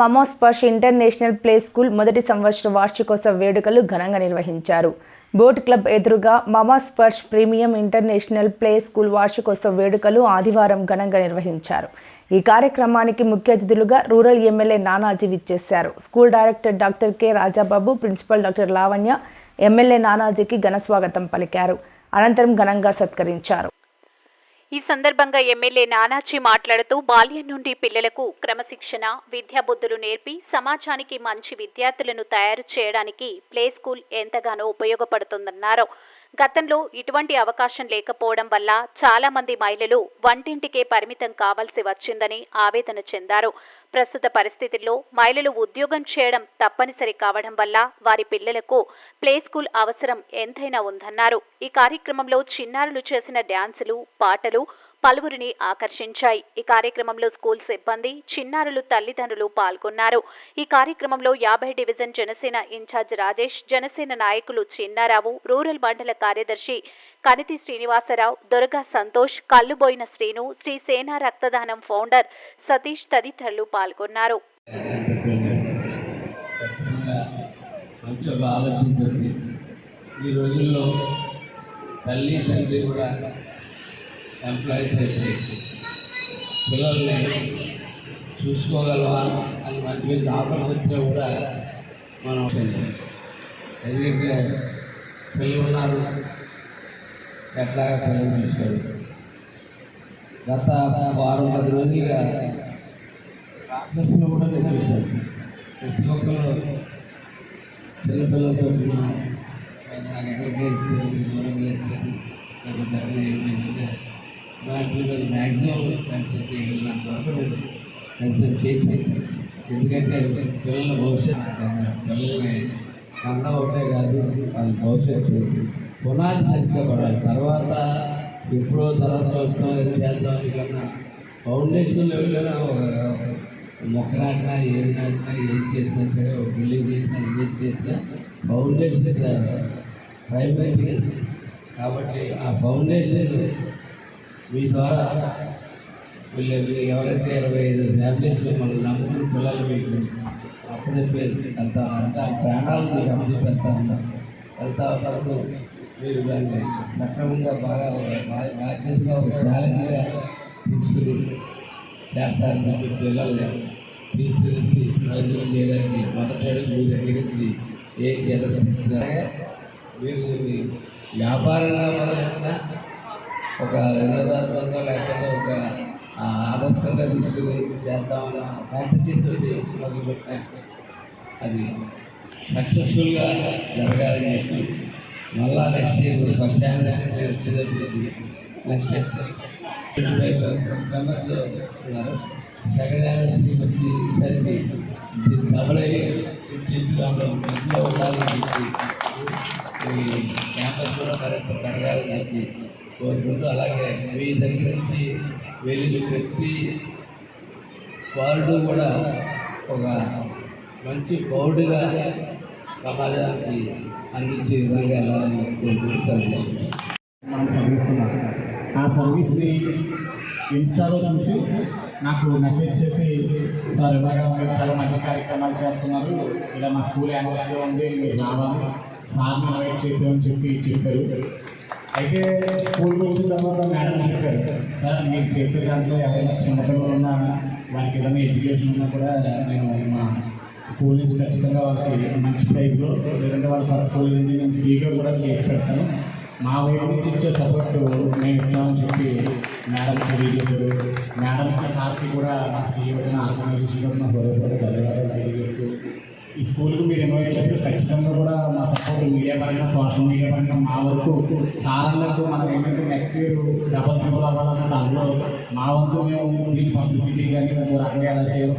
మమోస్పర్ష్ international play school మొదటి సంవత్సర వార్షికోత్సవ వేడుకలు ఘనంగా నిర్వహించారు. బోట్ క్లబ్ ఎదురుగా Mamasparsh premium international play school వార్షికోత్సవ వేడుకలు ఆదివారం ఘనంగా నిర్వహించారు. ఈ కార్యక్రమానికి ముఖ్య అతిథులుగా రూరల్ ఎమ్మెల్యే నానాజీ విచ్చేశారు. School director doctor K Rajababu principal doctor Lavanya MLA నానాజీకి ఘన స్వాగతం పలికారు. అనంతరం ఘనంగా సత్కరించారు. ఈ సందర్భంగా ఎమ్మెల్యే నానాజీ మాట్లాడుతూ బాల్యం నుండి పిల్లలకు క్రమశిక్షణ విద్యాబుద్ధులు నేర్పి సమాజానికి మంచి విద్యార్థులను తయారు చేయడానికి ప్లే స్కూల్ ఎంతగానో ఉపయోగపడుతుందన్నారు. గతంలో ఇటువంటి అవకాశం లేకపోవడం వల్ల చాలా మంది మహిళలు వంటింటికే పరిమితం కావాల్సి వచ్చిందని ఆవేదన చెందారు. ప్రస్తుత పరిస్థితుల్లో మహిళలు ఉద్యోగం చేయడం తప్పనిసరి కావడం వల్ల వారి పిల్లలకు ప్లే స్కూల్ అవసరం ఎంతైనా ఉందన్నారు. ఈ కార్యక్రమంలో చిన్నారులు చేసిన డ్యాన్సులు పాటలు పలువురిని ఆకర్షించాయి. ఈ కార్యక్రమంలో స్కూల్ సిబ్బంది చిన్నారులు తల్లిదండ్రులు పాల్గొన్నారు. ఈ కార్యక్రమంలో యాభై డివిజన్ జనసేన ఇన్ఛార్జ్ రాజేష్ జనసేన నాయకులు చిన్నారావు రూరల్ మండల కార్యదర్శి కనితి శ్రీనివాసరావు దొరగా సంతోష్ కల్లుబోయిన శ్రీను శ్రీ సేనా రక్తదానం ఫౌండర్ సతీష్ తదితరులు పాల్గొన్నారు. మంచి ఒక ఆలోచన ఈ రోజుల్లో తల్లి తండ్రి కూడా ఎంప్లాయీస్ అయితే పిల్లల్ని చూసుకోగలవా అని మంచి మంచి ఆఫర్స్ వచ్చినా కూడా మనం ఎందుకంటే పిల్లలు ఉన్నారు. ఎట్లాగా పిల్లలు చూసుకోరు గత వారం పది రోజులుగా రాక్షసులు కూడా నేను చూశాను. ప్రతి ఒక్కరు చిన్నపిల్లలతో నాకు ఎక్కడ వేస్తుంది దూరం వేస్తుంది ఏమైనా దాంట్లో ఏమైందంటే మ్యాక్సిమం కన్సల్ట్ చేయగలిగినంత వరకు కన్సల్ట్ చేసి ఎందుకంటే పిల్లల భవిష్యత్తు పిల్లల్ని కన్న ఒకటే కాదు వాళ్ళ భవిష్యత్తు పునాది సరిగ్గా పడాలి తర్వాత ఎప్పుడో తర్వాత వస్తాం ఏదో చేద్దాం కన్నా ఫౌండేషన్ లెవెల్లో ఒక మొక్క నాటినా ఏది నాటినా ఏది చేసినా సరే ఒక బిల్డింగ్ చేసినా ఏది చేసినా ఫౌండేషన్ ప్రైమరీ కాబట్టి ఆ ఫౌండేషన్ మీ ద్వారా వీళ్ళు ఎవరైతే ఇరవై ఐదు ఫ్యామిలీస్ మిమ్మల్ని నమ్ముకుని పిల్లలు మీకు అప్పచెప్పేసి అంటే ఆ ప్రాణాలు మీకు అప్పచెప్పేస్తా ఉంటారు వెళ్తా వరకు మీరు దాన్ని సక్రమంగా బాగా బాధ్యతగా ఒక ఛాలెంజ్గా తీసుకుని చేస్తారని చెప్పి పిల్లల్ని తీర్చిదిద్ది ప్రయోజనం చేయడానికి మొదటి అడుగు మీ దగ్గర నుంచి ఏం చేయాలో తీసుకున్నారే? మీరు దీన్ని వ్యాపారంగా మొదలెట్టినా ఒక వినోదాత్మకంగా లేకపోతే ఒక ఆదర్శంగా తీసుకుని చేద్దామన్న ఫ్యాంటసీతో మొదలుపెట్టిన అది సక్సెస్ఫుల్గా జరగాలని చెప్పి. మళ్ళా నెక్స్ట్ ఇయర్ ఫస్ట్ యానివర్సరీ వచ్చేటప్పుడు నెక్స్ట్ ఇయర్ మెంబర్స్ ఉన్నారు. సెకండ్ యానివర్సరీకి వచ్చేసరికి ఇది డబుల్ అయ్యి ఫిఫ్టీన్లో మధ్యలో ఉండాలని చెప్పి ఈ క్యాంపస్ కూడా మరింత పెరగాలని చెప్పి కోరుకుంటూ అలాగే మీ దగ్గర నుంచి వెళ్ళిన ప్రతి వాళ్ళు కూడా ఒక మంచి పౌరుడిగా సమాజానికి అందించే విధంగా వెళ్ళాలని కోరుకుంటాను మనం చదువుకున్నాం. ఆ సర్వీస్ని ఇన్స్టాలో చూసి నాకు మెసేజ్ చేసి సార్ ఇలాగా చాలా మంచి కార్యక్రమాలు చేస్తున్నారు. ఇలా మా స్కూల్ యాన్యువల్గా ఉంది మీరు రావాలి. సార్ని ఇన్వైట్ చేసామని చెప్పి చెప్పారు. అయితే స్కూల్కి వచ్చిన తర్వాత మేడం చెప్పారు సార్ మీరు చేసే దాంట్లో ఎవరైనా చిన్నపిల్లలు ఉన్నా వారికి ఏదైనా ఎడ్యుకేషన్ ఉన్నా కూడా నేను మా స్కూల్ నుంచి ఖచ్చితంగా వాళ్ళకి మంచి ప్రైజ్లో లేదంటే వాళ్ళ స్కూల్ నుంచి నేను ఫ్రీగా కూడా చేసి పెడతాను. మా వైపు నుంచి ఇచ్చే సపోర్ట్ మేము ఇస్తామని చెప్పి మేడం తెలియజేశారు. మేడం సార్కి కూడా మా శ్రీయోజన ఆర్గనైజేషన్ కూడా మా హృదయపూర్వక ధన్యవాదాలు తెలియజేస్తూ ఈ స్కూల్కి మీరు ఇన్వైట్ చేస్తే ఖచ్చితంగా కూడా మా సపోర్ట్ మీడియా పరంగా సోషల్ మీడియా పరంగా మా వరకు సాధారణకు మనం ఏంటంటే నెక్స్ట్ ఇయర్ డబల్ ట్రిపుల్ అవ్వాలన్నది అందులో మా వంతు మేము దీని పబ్లిసిటీ కానీ రకంగా ఎలా చేయాలో